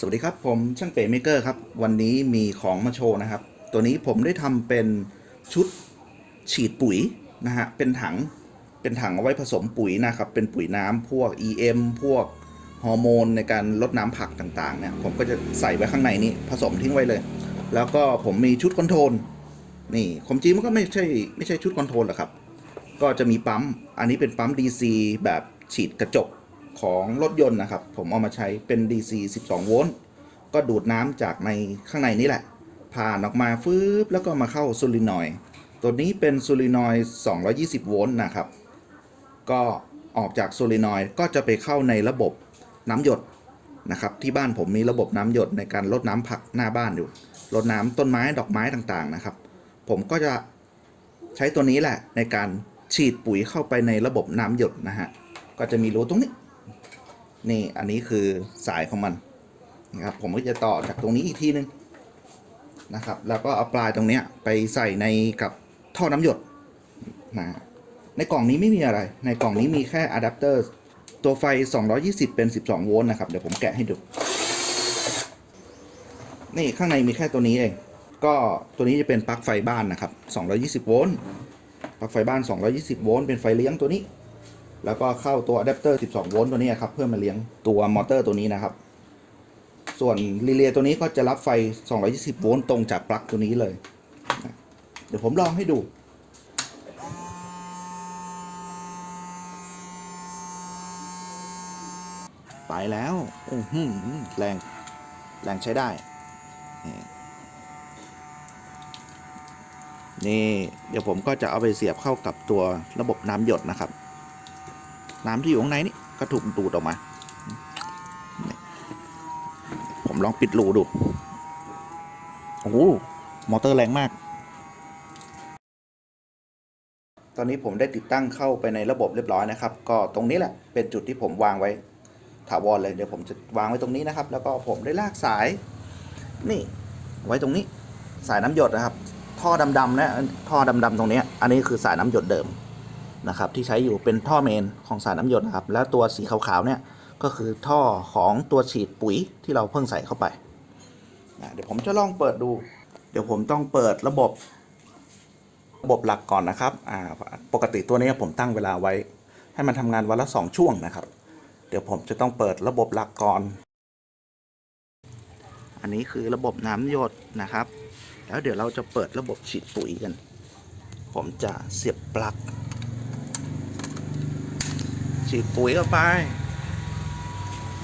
สวัสดีครับ ผมช่างเป๋เมเกอร์ครับ วันนี้มีของมาโชว์นะครับ ตัวนี้ผมได้ทำเป็นชุดฉีดปุ๋ยนะฮะ เป็นถัง เป็นถังเอาไว้ผสมปุ๋ยนะครับ เป็นปุ๋ยน้ำพวก EM พวกฮอร์โมนในการลดน้ำผักต่างๆเนี่ย ผมก็จะใส่ไว้ข้างในนี้ ผสมทิ้งไว้เลย แล้วก็ผมมีชุดคอนโทรล นี่ความจริงมันก็ไม่ใช่ไม่ใช่ชุดคอนโทรลหรอกครับ ก็จะมีปั๊ม อันนี้เป็นปั๊ม DC แบบฉีดกระจก ของรถยนต์นะครับ ผมเอามาใช้เป็น DC 12 โวลต์ ก็ดูดน้ำจากในข้างในนี้แหละ ผ่านออกมาฟืบแล้วก็มาเข้าซูรินอยตัวนี้เป็นซูรินอย220 โวลต์นะครับ ก็ออกจากซูรินอยก็จะไปเข้าในระบบน้ำหยดนะครับ ที่บ้านผมมีระบบน้ำหยดในการลดน้ำผักหน้าบ้านอยู่รดน้ำต้นไม้ดอกไม้ต่างๆนะครับ ผมก็จะใช้ตัวนี้แหละในการฉีดปุ๋ยเข้าไปในระบบน้ำหยดนะฮะ ก็จะมีรูตรงนี้ นี่อันนี้คือสายของมันนะครับผมก็จะต่อจากตรงนี้อีกทีนึงนะครับ แล้วก็เอาปลายตรงเนี้ยไปใส่ในกับท่อน้ำหยดนะในกล่องนี้ไม่มีอะไร ในกล่องนี้มีแค่อะแดปเตอร์ตัวไฟ 220 เป็น 12 โวลต์นะครับ เดี๋ยวผมแกะให้ดู นี่ข้างในมีแค่ตัวนี้เอง ก็ตัวนี้จะเป็นปลั๊กไฟบ้านนะครับ 220 โวลต์ ปลั๊กไฟบ้าน 220 โวลต์ เป็นไฟเลี้ยงตัวนี้ แล้วก็เข้าตัวอะแดปเตอร์ 12 โวลต์ตัวนี้ครับ เพื่อมาเลี้ยงตัวมอเตอร์ตัวนี้นะครับ ส่วนรีเลย์ตัวนี้ก็จะรับไฟ 220 โวลต์ตรงจากปลั๊กตัวนี้เลย เดี๋ยวผมลองให้ดูไปแล้วโอ้โหแรง แรงใช้ได้ นี่นี่เดี๋ยวผมก็จะเอาไปเสียบเข้ากับตัวระบบน้ำหยดนะครับ น้ำที่อยู่ข้างในนี่ก็ถูกดูดออกมา ผมลองปิดรูดู โอ้โหมอเตอร์แรงมาก ตอนนี้ผมได้ติดตั้งเข้าไปในระบบเรียบร้อยนะครับ ก็ตรงนี้แหละเป็นจุดที่ผมวางไว้ถาวรเลยเดี๋ยวผมจะวางไว้ตรงนี้นะครับ แล้วก็ผมได้ลากสาย นี่ไว้ตรงนี้สายน้ำหยดนะครับ ท่อดำๆนะท่อดำๆตรงนี้ อันนี้คือสายน้ำหยดเดิม นะครับที่ใช้อยู่เป็นท่อเมนของสายน้ำหยดนะครับ แล้วตัวสีขาวๆเนี่ยก็คือท่อของตัวฉีดปุ๋ยที่เราเพิ่งใส่เข้าไปนะเดี๋ยวผมจะลองเปิดดู เดี๋ยวผมต้องเปิดระบบ ระบบหลักก่อนนะครับอ่าปกติตัวนี้ผมตั้งเวลาไว้ ให้มันทำงานวันละสองช่วงนะครับ เดี๋ยวผมจะต้องเปิดระบบหลักก่อน อันนี้คือระบบน้ำหยดนะครับ แล้วเดี๋ยวเราจะเปิดระบบฉีดปุ๋ยกัน ผมจะเสียบปลั๊ก ฉีดปุ๋ยเข้าไป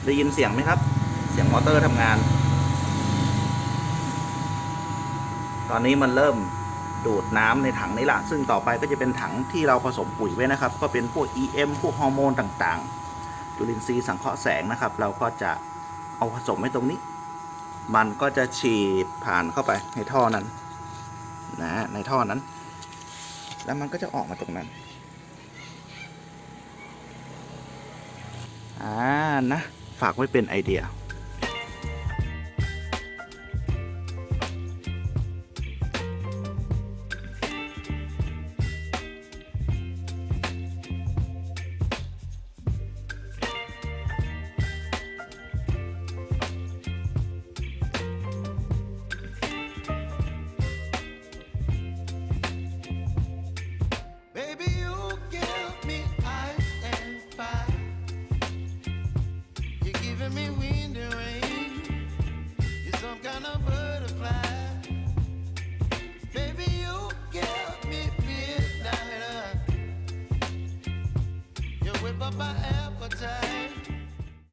ได้ยินเสียงไหมครับ เสียงมอเตอร์ทำงาน ตอนนี้มันเริ่มดูดน้ำในถังนี้ละ ซึ่งต่อไปก็จะเป็นถังที่เราผสมปุ๋ยไว้นะครับ ก็เป็นพวก EM พวกฮอร์โมนต่างๆ จุลินทรีย์สังเคราะห์แสงนะครับ เราก็จะเอาผสมไว้ตรงนี้ มันก็จะฉีดผ่านเข้าไปในท่อนั้น นะ ในท่อนั้น แล้วมันก็จะออกมาตรงนั้น อ่านะ ฝากไว้เป็นไอเดีย giving me wind and eh? rain.